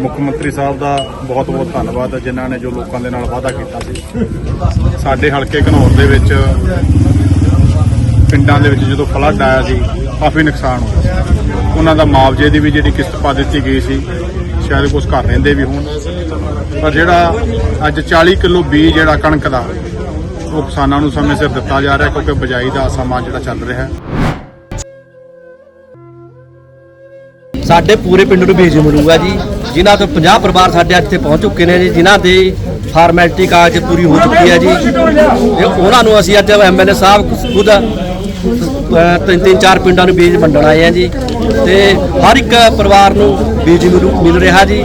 ਮੁੱਖ ਮੰਤਰੀ ਸਾਹਿਬ ਦਾ ਬਹੁਤ ਬਹੁਤ ਧੰਨਵਾਦ ਹੈ, ਜਿਨ੍ਹਾਂ ਨੇ ਜੋ ਲੋਕਾਂ ਦੇ ਨਾਲ ਵਾਅਦਾ ਕੀਤਾ ਸੀ। ਸਾਡੇ ਹਲਕੇ ਘਨੌਰ ਦੇ ਵਿੱਚ, ਪਿੰਡਾਂ ਦੇ ਵਿੱਚ ਜਦੋਂ ਫਲੱਡ ਆਇਆ ਸੀ, ਕਾਫੀ ਨੁਕਸਾਨ ਹੋਇਆ ਉਹਨਾਂ ਦਾ ਮੁਆਵਜ਼ੇ ਦੀ ਵੀ ਜਿਹੜੀ ਕਿਸ਼ਤ ਪਾ ਦਿੱਤੀ ਗਈ ਸੀ, ਸ਼ਾਇਦ ਕੁਝ ਘਰ ਰਹਿੰਦੇ ਵੀ ਹੋਣ। ਪਰ ਜਿਹੜਾ ਅੱਜ 40 ਕਿਲੋ ਬੀਜ ਜਿਹੜਾ ਕਣਕ ਦਾ, ਉਹ ਕਿਸਾਨਾਂ ਨੂੰ ਸਮੇਂ ਸਿਰ ਦਿੱਤਾ ਜਾ ਰਿਹਾ, ਕਿਉਂਕਿ ਬਜਾਈ ਦਾ ਸਮਾਂ ਜਿਹੜਾ ਚੱਲ ਰਿਹਾ ਹੈ। ਸਾਡੇ ਪੂਰੇ ਪਿੰਡ ਨੂੰ ਬੀਜ ਮਿਲੂਗਾ ਜੀ। ਜਿਨ੍ਹਾਂ ਤੋਂ 50 ਪਰਿਵਾਰ ਸਾਡੇ ਇੱਥੇ ਪਹੁੰਚ ਚੁੱਕੇ ਨੇ ਜੀ, ਜਿਨ੍ਹਾਂ ਦੀ ਫਾਰਮੈਲਿਟੀ ਕਾਗਜ਼ ਪੂਰੀ ਹੋ ਚੁੱਕੀ ਹੈ ਜੀ। ਤੇ ਉਹਨਾਂ ਨੂੰ ਅਸੀਂ ਅੱਜ ਐਮਐਲਏ ਸਾਹਿਬ ਖੁਦ ਤਿੰਨ ਤਿੰਨ ਚਾਰ ਪਿੰਡਾਂ ਨੂੰ ਬੀਜ ਵੰਡਣ ਆਏ ਆ ਜੀ। ਤੇ ਹਰ ਇੱਕ ਪਰਿਵਾਰ ਨੂੰ ਬੀਜ ਮਿਲ ਰਿਹਾ ਜੀ।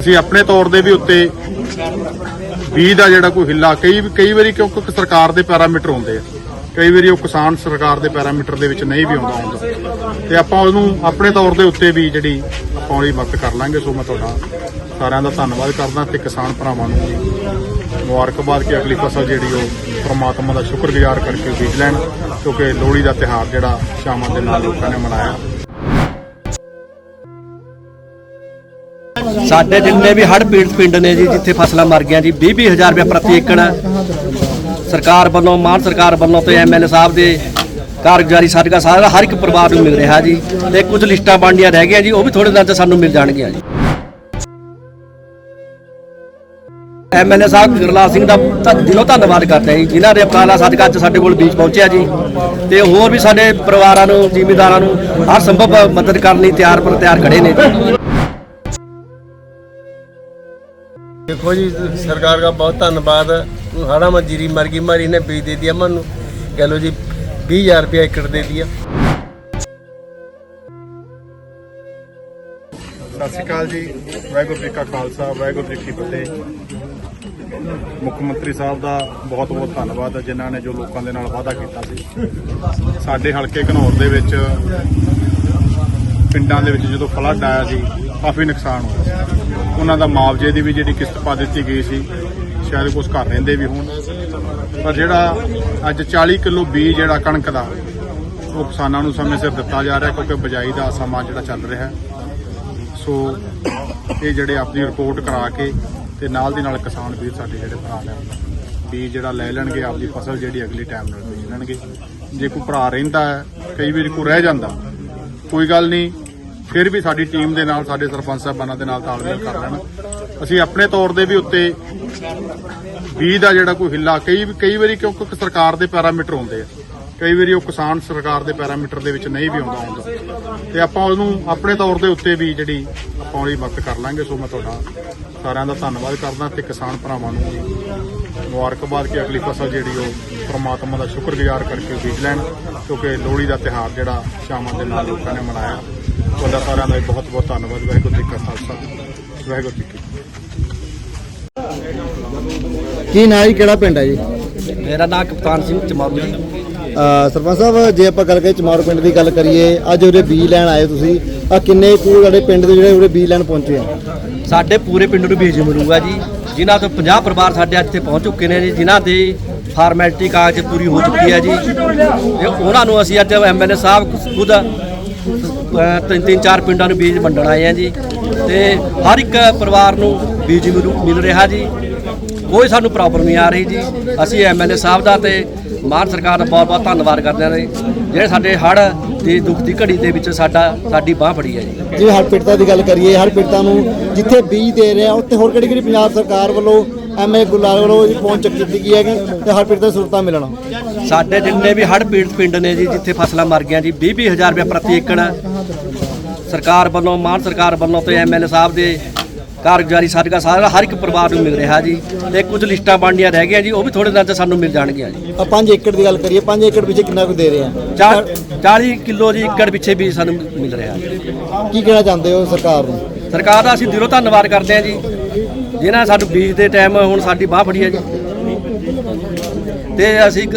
ਅਸੀਂ ਆਪਣੇ ਤੌਰ ਦੇ ਵੀ ਉੱਤੇ ਬੀਜ ਦਾ ਜਿਹੜਾ ਕੋਈ ਹਿੱਲਾ, ਕਈ ਕਈ ਵਾਰੀ ਕਿਉਂਕਿ ਸਰਕਾਰ ਦੇ ਪੈਰਾਮੀਟਰ ਹੁੰਦੇ ਆ। ਕਈ ਵਾਰੀ ਉਹ ਕਿਸਾਨ ਸਰਕਾਰ ਦੇ ਪੈਰਾਮੀਟਰ ਦੇ ਵਿੱਚ ਨਹੀਂ ਵੀ ਆਉਂਦਾ ਹੁੰਦਾ। ਤੇ ਆਪਾਂ ਉਹਨੂੰ ਆਪਣੇ ਤੌਰ ਦੇ ਉੱਤੇ ਵੀ ਜਿਹੜੀ ਆਪਾਂ ਉਹਦੀ ਮਦਦ ਕਰ ਲਾਂਗੇ। ਸੋ ਮੈਂ ਤੁਹਾਡਾ ਸਾਰਿਆਂ ਦਾ ਧੰਨਵਾਦ ਕਰਦਾ ਤੇ ਕਿਸਾਨ ਭਰਾਵਾਂ ਨੂੰ ਮੁਬਾਰਕਬਾਦ ਕਿ ਅਗਲੀ ਫਸਲ ਜਿਹੜੀ ਉਹ ਪ੍ਰਮਾਤਮਾ ਦਾ ਸ਼ੁਕਰਗੁਜ਼ਾਰ ਕਰਕੇ ਬੀਜ ਲੈਣ, ਕਿਉਂਕਿ ਲੋਹੜੀ ਦਾ ਤਿਹਾਰ ਜਿਹੜਾ ਸ਼ਾਮਾਂ ਦੇ ਨਾਲ ਲੋਕਾਂ ਨੇ ਮਨਾਇਆ। ਸਾਡੇ ਜਿੰਨੇ ਵੀ ਹੜ੍ਹ ਪੀੜਤ ਪਿੰਡ ਨੇ ਜੀ, ਜਿੱਥੇ ਫਸਲਾਂ ਮਰ ਗਈਆਂ ਜੀ 20 20 ਹਜ਼ਾਰ ਰੁਪਏ ਪ੍ਰਤੀ ਏਕੜ। ਸਰਕਾਰ ਵੱਲੋਂ, ਮਾਨ ਸਰਕਾਰ ਵੱਲੋਂ ਤੇ ਐਮਐਲਏ ਸਾਹਿਬ ਦੇ ਕਾਰਗੁਜ਼ਾਰੀ ਸਾਡਾ ਸਾਰਾ ਹਰ ਇੱਕ ਪਰਿਵਾਰ ਨੂੰ ਮਿਲ ਰਿਹਾ ਜੀ ਤੇ ਕੁਝ ਲਿਸਟਾਂ ਬਣਦੀਆਂ ਰਹਿ ਗਈਆਂ ਜੀ, ਉਹ ਵੀ ਥੋੜੇ ਦਿਨਾਂ 'ਚ ਸਾਨੂੰ ਮਿਲ ਜਾਣਗੀਆਂ ਜੀ। ਐਮਐਲਏ ਸਾਹਿਬ ਗੁਰਲਾਲ ਸਿੰਘ ਦਾ ਧ- ਦਿਲੋਂ ਧੰਨਵਾਦ ਕਰਦੇ ਹਾਂ ਜੀ, ਜਿਨ੍ਹਾਂ ਦੇ ਅਪਰਾਲਾ ਸਦਕਾ ਅੱਜ ਸਾਡੇ ਕੋਲ ਬੀਜ ਪਹੁੰਚਿਆ ਜੀ। ਤੇ ਹੋਰ ਵੀ ਸਾਡੇ ਪਰਿਵਾਰਾਂ ਨੂੰ, ਜ਼ਿਮੀਦਾਰਾਂ ਨੂੰ ਹਰ ਸੰਭਵ ਮਦਦ ਕਰਨ ਲਈ ਤਿਆਰ ਪਰ ਤਿਆਰ ਖੜੇ ਨੇ ਜੀ। देखो जी सरकार का बहुत धन्यवाद हरा मजीरी मर गई मारी ने बीज दे दिया मनु कह लो जी बीस हजार रुपया एकड़ दे दिया ਸਤਿ ਸ਼੍ਰੀ ਅਕਾਲ ਜੀ ਵਾਹਿਗੁਰੂ ਜੀ ਕਾ ਖਾਲਸਾ ਵਾਹਿਗੁਰੂ ਜੀ ਕੀ ਫਤਿਹ ਮੁੱਖ ਮੰਤਰੀ ਸਾਹਿਬ ਦਾ ਬਹੁਤ ਬਹੁਤ ਧੰਨਵਾਦ ਹੈ ਜਿਨ੍ਹਾਂ ਨੇ ਜੋ ਲੋਕਾਂ ਦੇ ਨਾਲ ਵਾਅਦਾ ਕੀਤਾ ਸੀ ਸਾਡੇ ਹਲਕੇ ਘਨੌਰ ਦੇ ਵਿੱਚ ਪਿੰਡਾਂ ਦੇ ਵਿੱਚ ਜਦੋਂ ਫਲੱਡ ਆਇਆ ਸੀ ਕਾਫੀ ਨੁਕਸਾਨ ਹੋਇਆ ਸੀ ਉਹਨਾਂ ਦਾ ਮੁਆਵਜ਼ੇ ਦੀ ਵੀ ਜਿਹੜੀ ਕਿਸ਼ਤ ਪਾ ਦਿੱਤੀ ਗਈ ਸੀ, ਸ਼ਾਇਦ ਕੁਝ ਘਰ ਰਹਿੰਦੇ ਵੀ ਹੋਣ। ਪਰ ਜਿਹੜਾ ਅੱਜ 40 ਕਿਲੋ ਬੀਜ ਜਿਹੜਾ ਕਣਕ ਦਾ, ਉਹ ਕਿਸਾਨਾਂ ਨੂੰ ਸਮੇਂ ਸਿਰ ਦਿੱਤਾ ਜਾ ਰਿਹਾ ਕਿਉਂਕਿ ਬਜਾਈ ਦਾ ਸਮਾਂ ਜਿਹੜਾ ਚੱਲ ਰਿਹਾ। ਸੋ ਇਹ ਜਿਹੜੇ ਆਪਣੀ ਰਿਪੋਰਟ ਕਰਾ ਕੇ ਤੇ ਨਾਲ ਦੀ ਨਾਲ ਕਿਸਾਨ ਵੀਰ ਸਾਡੇ ਜਿਹੜੇ ਭਰਾ ਨੇ, ਬੀਜ ਜਿਹੜਾ ਲੈ ਲੈਣਗੇ, ਆਪਦੀ ਫਸਲ ਜਿਹੜੀ ਅਗਲੀ ਟਾਈਮ ਨਾਲ ਬੀਜ ਲੈਣਗੇ। ਜੇ ਕੋਈ ਭਰਾ ਰਹਿੰਦਾ ਹੈ, ਕਈ ਵਾਰੀ ਕੋਈ ਰਹਿ ਜਾਂਦਾ। ਕੋਈ ਗੱਲ ਨਹੀਂ ਫਿਰ ਵੀ ਸਾਡੀ ਟੀਮ ਦੇ ਨਾਲ, ਸਾਡੇ ਸਰਪੰਚ ਸਾਹਿਬਾਨਾਂ ਦੇ ਨਾਲ ਤਾਲਮੇਲ ਕਰ ਲੈਣ। ਅਸੀਂ ਆਪਣੇ ਤੌਰ ਦੇ ਵੀ ਉੱਤੇ ਬੀਜ ਦਾ ਜਿਹੜਾ ਕੋਈ ਹਿੱਲਾ, ਕਈ ਕਈ ਵਾਰੀ ਕਿਉਂਕਿ ਸਰਕਾਰ ਦੇ ਪੈਰਾਮੀਟਰ ਹੁੰਦੇ ਆ। ਕਈ ਵਾਰੀ ਉਹ ਕਿਸਾਨ ਸਰਕਾਰ ਦੇ ਪੈਰਾਮੀਟਰ ਦੇ ਵਿੱਚ ਨਹੀਂ ਵੀ ਆਉਂਦਾ ਹੁੰਦਾ। ਤੇ ਆਪਾਂ ਉਹਨੂੰ ਆਪਣੇ ਤੌਰ ਦੇ ਉੱਤੇ ਵੀ ਜਿਹੜੀ ਆਪਾਂ ਉਹਦੀ ਮਦਦ ਕਰ ਲਾਂਗੇ। ਸੋ ਮੈਂ ਤੁਹਾਡਾ ਸਾਰਿਆਂ ਦਾ ਧੰਨਵਾਦ ਕਰਦਾ ਤੇ ਕਿਸਾਨ ਭਰਾਵਾਂ ਨੂੰ ਮੁਬਾਰਕਬਾਦ ਕਿ ਅਗਲੀ ਫਸਲ ਜਿਹੜੀ ਉਹ ਪ੍ਰਮਾਤਮਾ ਦਾ ਸ਼ੁਕਰਗੁਜ਼ਾਰ ਕਰਕੇ ਬੀਜ ਲੈਣ, ਕਿਉਂਕਿ ਲੋਹੜੀ ਦਾ ਤਿਹਾਰ ਜਿਹੜਾ ਸ਼ਾਮਾਂ ਦੇ ਨਾਲ ਲੋਕਾਂ ਨੇ ਮਨਾਇਆ। ਤੁਹਾਡਾ ਸਾਰਿਆਂ ਦਾ ਬਹੁਤ ਬਹੁਤ ਧੰਨਵਾਦ ਵਾਹਿਗੁਰੂ ਜੀ ਕਾ ਖਾਲਸਾ ਵਾਹਿਗੁਰੂ ਜੀ ਕੀ ਕੀ ਨਾਂ ਜੀ ਕਿਹੜਾ ਪਿੰਡ ਹੈ ਜੀ? ਮੇਰਾ ਨਾਮ ਕਪਤਾਨ ਸਿੰਘ ਚਮਾਰੂ ਜੀ। ਅਹ ਸਰਪੰਚ ਸਾਹਿਬ ਜੇ ਆਪਾਂ ਗੱਲ ਕਰੀਏ ਚਮਾਰ ਪਿੰਡ ਦੀ ਗੱਲ ਕਰੀਏ ਅੱਜ ਉਰੇ ਬੀਜ ਲੈਣ ਆਏ ਤੁਸੀਂ ਆ ਕਿੰਨੇ ਕੁ ਜਿਹੜੇ ਪਿੰਡ ਦੇ ਜਿਹੜੇ ਉਰੇ ਬੀਜ ਲੈਣ ਪਹੁੰਚੇ ਆ? ਸਾਡੇ ਪੂਰੇ ਪਿੰਡ ਨੂੰ ਬੀਜ ਮਿਲੂਗਾ ਜੀ। ਜਿਨ੍ਹਾਂ ਤੋਂ 50 ਪਰਿਵਾਰ ਸਾਡੇ ਇੱਥੇ ਪਹੁੰਚ ਚੁੱਕੇ ਨੇ ਜੀ ਜਿਨ੍ਹਾਂ ਦੀ ਫਾਰਮੈਲਿਟੀ ਕਾਗਜ਼ ਪੂਰੀ ਹੋ ਚੁੱਕੀ ਹੈ ਜੀ। ਤੇ ਉਹਨਾਂ ਨੂੰ ਅਸੀਂ ਅੱਜ ਐਮਐਲਏ ਸਾਹਿਬ ਖੁਦ ਤਿੰਨ ਤਿੰਨ, ਚਾਰ ਪਿੰਡਾਂ ਨੂੰ ਬੀਜ ਵੰਡਣ ਆਏ ਆ ਜੀ। ਤੇ ਹਰ ਇੱਕ ਪਰਿਵਾਰ ਨੂੰ ਬੀਜ ਮਿਲੂ ਮਿਲ ਰਿਹਾ ਜੀ। ਕੋਈ ਸਾਨੂੰ ਪ੍ਰੋਬਲਮ ਨਹੀਂ ਆ ਰਹੀ ਜੀ। ਅਸੀਂ ਐਮਐਲਏ ਸਾਹਿਬ ਦਾ ਤੇ ਮਾਨ ਸਰਕਾਰ ਦਾ ਬਹੁਤ ਬਹੁਤ ਧੰਨਵਾਦ ਕਰਦੇ ਹਾਂ ਜੀ। ਜਿਹੜੇ ਸਾਡੇ ਹੜ੍ਹ ਦੀ ਦੁੱਖ ਦੀ ਘੜੀ ਦੇ ਵਿੱਚ ਸਾਡਾ ਸਾਡੀ ਬਾਹ ਫੜੀ ਹੈ ਜੀ। ਜੇ ਹਰ ਪਿੰਡਾਂ ਦੀ ਗੱਲ ਕਰੀਏ, ਹਰ ਪਿੰਡਾਂ ਨੂੰ ਜਿੱਥੇ ਬੀਜ ਦੇ ਰਹੇ ਆ, ਉੱਥੇ ਹੋਰ ਕਿਹੜੀ ਕਿਹੜੀ ਪੰਜਾਬ ਸਰਕਾਰ ਵੱਲੋਂ ਐਮਏ ਗੁਲਾਲ ਵੱਲੋਂ ਜੀ ਪਹੁੰਚ ਕੀਤੀ ਗਈ ਹੈਗੀ ਤੇ ਹਰ ਪਿੰਡ ਤੋਂ ਸਹੂਲਤਾਂ ਮਿਲਣਾ। ਸਾਡੇ ਜਿੰਨੇ ਵੀ ਹੜ੍ਹ ਪੀੜਤ ਪਿੰਡ ਨੇ ਜੀ ਜਿੱਥੇ ਫਸਲਾਂ ਮਰ ਗਈਆਂ ਜੀ 20 20 ਹਜ਼ਾਰ ਰੁਪਏ ਪ੍ਰਤੀ ਏਕੜ। ਸਰਕਾਰ ਵੱਲੋਂ ਮਾਨ ਸਰਕਾਰ ਵੱਲੋਂ ਤੇ ਐਮਐਲਏ ਸਾਹਿਬ ਦੇ ਕਾਰਗੁਜ਼ਾਰੀ ਸਾਡਾ ਸਾਰਾ ਹਰ ਇੱਕ ਪਰਿਵਾਰ ਨੂੰ ਮਿਲ ਰਿਹਾ ਜੀ ਤੇ ਕੁਝ ਲਿਸਟਾਂ ਬਣਦੀਆਂ ਰਹਿ ਗਈਆਂ ਜੀ ਉਹ ਵੀ ਥੋੜੇ ਦਿਨਾਂ 'ਚ ਸਾਨੂੰ ਮਿਲ ਜਾਣਗੀਆਂ ਜੀ। ਆ 5 ਏਕੜ ਦੀ ਗੱਲ ਕਰੀਏ 5 ਏਕੜ ਪਿੱਛੇ ਕਿੰਨਾ ਕੁ ਦੇ ਰਹੇ ਆ? ਚਾਰ 40 ਕਿਲੋ ਜੀ ਏਕੜ ਪਿੱਛੇ ਵੀ ਸਾਨੂੰ ਮਿਲ ਰਿਹਾ ਜੀ। ਕੀ ਕਹਿਣਾ ਚਾਹੁੰਦੇ ਹੋ ਸਰਕਾਰ ਨੂੰ? ਸਰਕਾਰ ਦਾ ਅਸੀਂ ਦਿਲੋਂ ਧੰਨਵਾਦ ਕਰਦੇ ਹਾਂ ਜੀ। ਜਿਨ੍ਹਾਂ ਨੇ ਸਾਨੂੰ ਬੀਜ ਦੇ ਟਾਈਮ ਹੁਣ ਸਾਡੀ ਬਾਹ ਫੜੀ ਹੈ ਜੀ। ਤੇ ਅਸੀਂ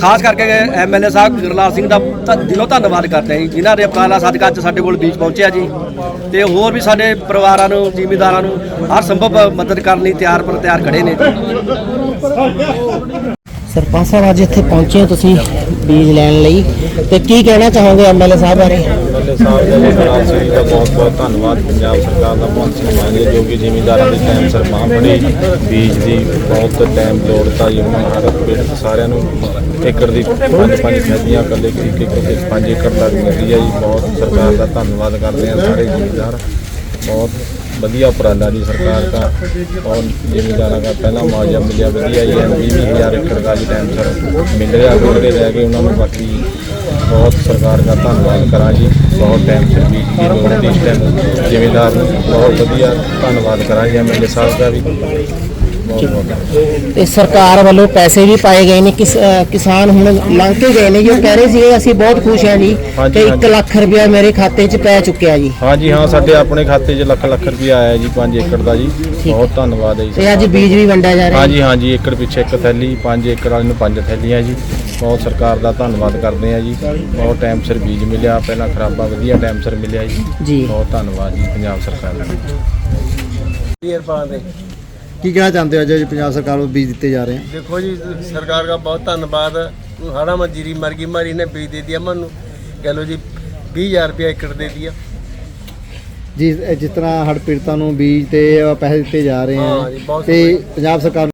ਖਾਸ ਕਰਕੇ ਐਮਐਲਏ ਸਾਹਿਬ ਗੁਰਲਾਲ ਸਿੰਘ ਦਾ ਧ- ਦਿਲੋਂ ਧੰਨਵਾਦ ਕਰਦੇ ਹਾਂ ਜੀ, ਜਿਨ੍ਹਾਂ ਦੇ ਅਪਰਾਲਾ ਸਦਕਾ ਅੱਜ ਸਾਡੇ ਕੋਲ ਬੀਜ ਪਹੁੰਚਿਆ ਜੀ। ਤੇ ਹੋਰ ਵੀ ਸਾਡੇ ਪਰਿਵਾਰਾਂ ਨੂੰ, ਜ਼ਿਮੀਦਾਰਾਂ ਨੂੰ ਹਰ ਸੰਭਵ ਮਦਦ ਕਰਨ ਲਈ ਤਿਆਰ ਪਰ ਤਿਆਰ ਖੜੇ ਨੇ ਜੀ। ਸਰਪੰਚ ਸਾਹਿਬ, ਅੱਜ ਇੱਥੇ ਪਹੁੰਚੇ ਹੋ ਤੁਸੀਂ ਬੀਜ ਲੈਣ ਲਈ। ਤੇ ਕੀ ਕਹਿਣਾ ਚਾਹੋਗੇ ਐਮਐਲਏ ਸਾਹਿਬ ਬਾਰੇ? ਐਮਐਲਏ ਸਾਹਿਬ ਦਾ ਜਗਰਾਜ ਸਿੰਘ ਦਾ ਬਹੁਤ ਬਹੁਤ ਧੰਨਵਾਦ। ਪੰਜਾਬ ਸਰਕਾਰ ਦਾ ਬਹੁਤ ਸਨਮਾਨ ਜੋ ਕਿ ਜ਼ਿਮੀਂਦਾਰਾਂ ਦੇ ਟਾਈਮ ਸਿਰ ਬਾਂਹ ਫੜੀ। ਬੀਜ ਦੀ ਬਹੁਤ ਟਾਈਮ ਲੋੜਤਾ ਜੀ ਉਹਨਾਂ ਹਰ ਪੀੜਤ ਸਾਰਿਆਂ ਨੂੰ ਏਕੜ ਦੀ ਪੰਜ ਪੰਜ ਖੇਤੀਆਂ ਕੱਲੇ ਇੱਕ ਇੱਕ ਇੱਕ ਪੰਜ ਏਕੜ ਤੱਕ ਮਿਲਦੀ ਹੈ ਜੀ। ਬਹੁਤ ਸਰਕਾਰ ਦਾ ਧੰਨਵਾਦ ਕਰਦੇ ਹਾਂ ਸਾਰੇ ਜ਼ਿਮੀਂਦਾਰ। ਬਹੁਤ ਵਧੀਆ ਉਪਰਾਲਾ ਜੀ ਸਰਕਾਰ ਦਾ। ਔਰ ਜ਼ਿਮੀਦਾਰਾਂ ਦਾ ਪਹਿਲਾ ਮੁਆਵਜ਼ਾ ਮਿਲਿਆ, ਵਧੀਆ ਜੀ ਐਨ ਵੀਹ ਹਜ਼ਾਰ ਏਕੜ ਦਾ ਜੀ ਟਾਈਮ ਸਰ ਮਿਲ ਰਿਹਾ ਅੱਗੇ ਰਹਿ ਕੇ ਉਹਨਾਂ ਨੂੰ ਬਾਕੀ ਬਹੁਤ ਸਰਕਾਰ ਦਾ ਧੰਨਵਾਦ ਕਰਾਂ ਜੀ ਬਹੁਤ ਟਾਈਮ ਸਿਰ ਬੀਜ ਦੀ ਲੋੜ ਦੀ ਟਾਈਮ ਜ਼ਿਮੀਂਦਾਰ ਨੂੰ ਬਹੁਤ ਵਧੀਆ ਧੰਨਵਾਦ ਕਰਾਂ ਜੀ ਐਮਐਲਏ ਸਾਹਿਬ ਦਾ ਵੀ। ਤੇ ਸਰਕਾਰ ਵੱਲੋਂ ਪੈਸੇ ਵੀ ਪਾਏ ਗਏ ਨੇ ਕਿਸ ਅ, ਕਿਸਾਨ ਹੁਣ ਲੰਘ ਕੇ ਗਏ ਨੇ ਜੀ। ਉਹ ਕਹਿ ਰਹੇ ਸੀਗੇ ਅਸੀਂ ਬਹੁਤ ਖੁਸ਼ ਹਾਂ ਜੀ ਹਾਂਜੀ, ਕਿ 1 ਹਾਂਜੀ। ਲੱਖ ਰੁਪਇਆ ਮੇਰੇ ਖਾਤੇ 'ਚ ਪੈ ਚੁੱਕਿਆ ਜੀ। ਹਾਂਜੀ ਹਾਂ ਸਾਡੇ ਆਪਣੇ ਖਾਤੇ 'ਚ ਲੱਖ ਲੱਖ ਰੁਪਇਆ ਆਇਆ ਜੀ 5 ਏਕੜ ਦਾ ਜੀ। ਬਹੁਤ ਧੰਨਵਾਦ ਹੈ ਜੀ ਤੇ ਅੱਜ ਬੀਜ ਵੀ ਵੰਡਿਆ ਜਾ ਰਿਹਾ। ਹਾਂਜੀ ਹਾਂਜੀ ਏਕੜ ਪਿੱਛੇ ਇੱਕ ਥੈਲੀ 5 ਏਕੜ ਵਾਲੇ ਨੂੰ ਪੰਜ ਥੈਲੀਆਂ ਜੀ। ਬਹੁਤ ਸਰਕਾਰ ਦਾ ਧੰਨਵਾਦ ਕਰਦੇ ਹਾਂ ਜੀ। ਬਹੁਤ ਟਾਈਮ ਸਿਰ ਬੀਜ ਮਿਲਿਆ ਪਹਿਲਾਂ ਖਰਾਬਾ ਵਧੀਆ ਟਾਈਮ ਸਿਰ ਮਿਲਿਆ ਜੀ। ਜੀ। ਬਹੁਤ ਧੰਨਵਾਦ ਜੀ ਪੰਜਾਬ ਸਰਕਾਰ ਦੇ। ਕੀ ਕਹਿਣਾ ਚਾਹੁੰਦੇ ਹੋ ਅੱਜ ਜੋ ਪੰਜਾਬ ਸਰਕਾਰ ਵੱਲੋਂ ਬੀਜ ਦਿੱਤੇ ਜਾ ਰਹੇ ਹਨ देखो जी सरकार का बहुत धन्यवाद हरा मजीरी मरगी मारी ने बीज दे दिया मनु कह लो जी बीस हजार रुपया एकड़ दे दिया ਜੀ ਇਹ ਜਿਸ ਤਰ੍ਹਾਂ ਹੜ੍ਹ ਪੀੜਤਾਂ ਨੂੰ ਬੀਜ ਤੇ ਪੈਸੇ ਦਿੱਤੇ ਜਾ ਰਹੇ ਹਾਂ ਜੀ, ਹਨ ਬਹੁਤ ਤੇ ਪੰਜਾਬ ਸਰਕਾਰ